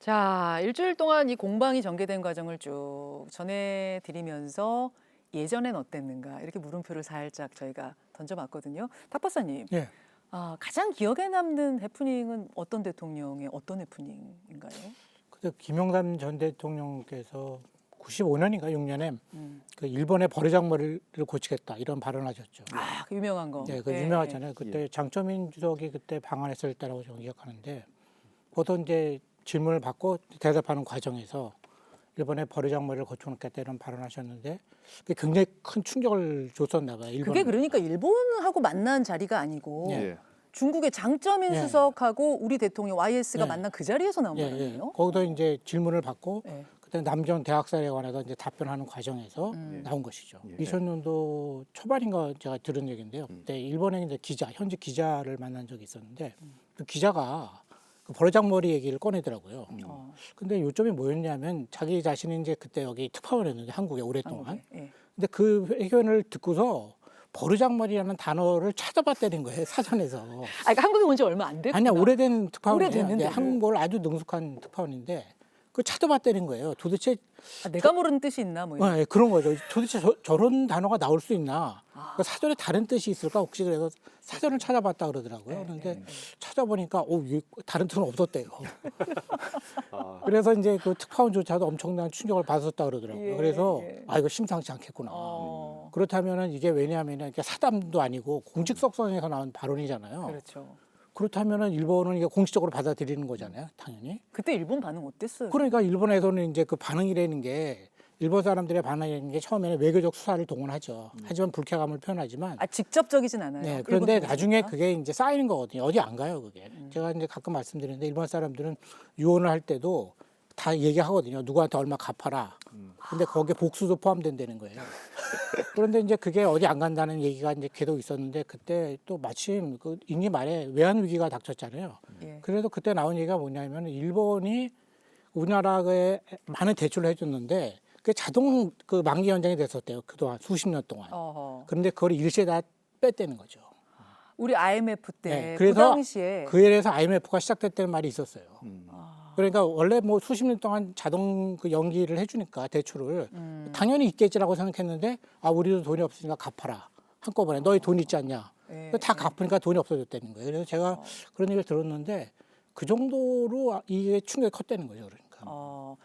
자, 일주일 동안 이 공방이 전개된 과정을 쭉 전해드리면서 예전엔 어땠는가 이렇게 물음표를 살짝 저희가 던져봤거든요. 탁 박사님, 예. 아, 가장 기억에 남는 해프닝은 어떤 대통령의 어떤 해프닝인가요? 그때 김영삼 전 대통령께서 95년인가 6년에 음. 그 일본의 버르장머리를 고치겠다 이런 발언하셨죠. 아, 그 유명한 거. 네, 그 예, 유명하잖아요. 그때 장점인 주석이 그때 방한했을 때라고 저는 기억하는데 보통 이제 질문을 받고 대답하는 과정에서 일본의 버르장머리를 고쳐놓겠다 이런 발언하셨는데 그게 굉장히 큰 충격을 줬었나 봐요. 예. 일본. 그게 그러니까 일본하고 만난 자리가 아니고 예. 중국의 장점인 예. 수석하고 우리 대통령 YS가 예. 만난 그 자리에서 나온 예, 예. 발언이에요. 거기서 이제 질문을 받고 예. 그때 남전 대학살에 관해서 이제 답변하는 과정에서 음. 나온 것이죠. 예. 2000년도 초반인가 제가 들은 얘기인데요. 그때 일본에 이제 기자, 현지 기자를 만난 적이 있었는데 그 기자가 그 버르장머리 얘기를 꺼내더라고요. 어, 근데 요점이 뭐였냐면 자기 자신이 이제 그때 여기 특파원이었는데 한국에 오랫동안. 한국에. 예. 근데 그 회견을 듣고서 버르장머리라는 단어를 찾아봤다는 거예요 사전에서. 아, 그러니까 한국에 온 지 얼마 안 됐구나. 아니야 오래된 특파원이에요. 오래됐는데도. 네, 한국어를 아주 능숙한 특파원인데 그 찾아봤다는 거예요. 도대체 아, 내가 모르는 뜻이 있나 뭐. 이런. 어, 예, 그런 거죠. 도대체 저, 런 단어가 나올 수 있나? 아. 그 사전에 다른 뜻이 있을까 혹시 그래서 사전을 찾아봤다 네, 그러더라고요. 그런데 찾아보니까 오 이게 다른 뜻은 없었대요. 아, 그래서 이제 그 특파원조차도 엄청난 충격을 받았다 그러더라고요. 예, 그래서 예. 아 이거 심상치 않겠구나. 어, 그렇다면은 이게 왜냐하면 이게 사담도 아니고 공직석상에서 나온 발언이잖아요. 그렇죠. 그렇다면은 일본은 이게 공식적으로 받아들이는 거잖아요, 당연히. 그때 일본 반응 어땠어요? 그러니까 일본에서는 이제 그 반응이라는 게 일본 사람들의 반응이라는 게 처음에는 외교적 수사를 동원하죠. 하지만 불쾌감을 표현하지만 아 직접적이진 않아요. 네, 그런데? 나중에 그게 이제 쌓이는 거거든요. 어디 안 가요, 그게. 음. 제가 이제 가끔 말씀드리는데 일본 사람들은 유언을 할 때도 다 얘기하거든요. 누구한테 얼마 갚아라. 근데 거기에 복수도 포함된다는 거예요. 그런데 이제 그게 어디 안 간다는 얘기가 이제 계속 있었는데 그때 또 마침 그 임기 말에 외환 위기가 닥쳤잖아요. 예. 그래도 그때 나온 얘기가 뭐냐면 일본이 우리나라에 많은 대출을 해줬는데 그 자동 그 만기 연장이 됐었대요. 그동안 수십 년 동안. 어허. 그런데 그걸 일시에 다 뺐다는 거죠. 우리 IMF 때 네, 그 그래서 당시에 그에 대해서 IMF가 시작됐다는 말이 있었어요. 음. 아, 그러니까 원래 뭐 수십 년 동안 자동 그 연기를 해주니까 대출을 음. 당연히 있겠지라고 생각했는데 아 우리도 돈이 없으니까 갚아라 한꺼번에 너희 돈 있지 않냐 예, 다 예. 갚으니까 돈이 없어졌다는 거예요. 그래서 제가 그런 얘기를 들었는데 그 정도로 아- 이게 충격이 컸다는 거죠. 그러니까. 어,